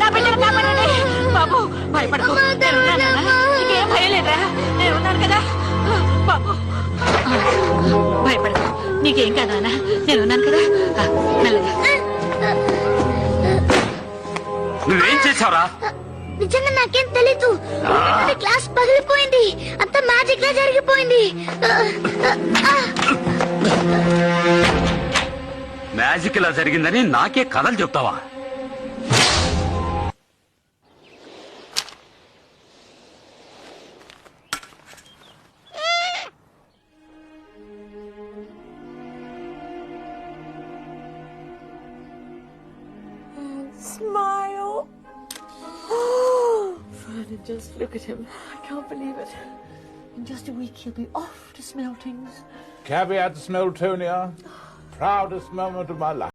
నా బిడ్డను కాపాడండి. బాబు భయపడకు. అమ్మా, నేను ఉన్నాను నాన్న. అమ్మా. నీకేం భయం లేదురా నేను ఉన్నాను కదా. బాబు. భయపడకు. నీకేం కాదు నాన్న. నేను ఉన్నాను కదా మెల్లగా. నువ్వేం చేసావురా నిజంగా నాకేం తెలీదు. క్లాస్ పగిలిపోయింది. అంత మ్యాజిక్ లా జరిగిపోయింది మ్యాజిక్ ఇలా జరిగిందని నాకే కథలు చెప్తావా? Smile. Vernon, just look at him. I can't believe it. In just a week, he'll be off to Smeltings. Caveat Smeltonia, proudest moment of my life.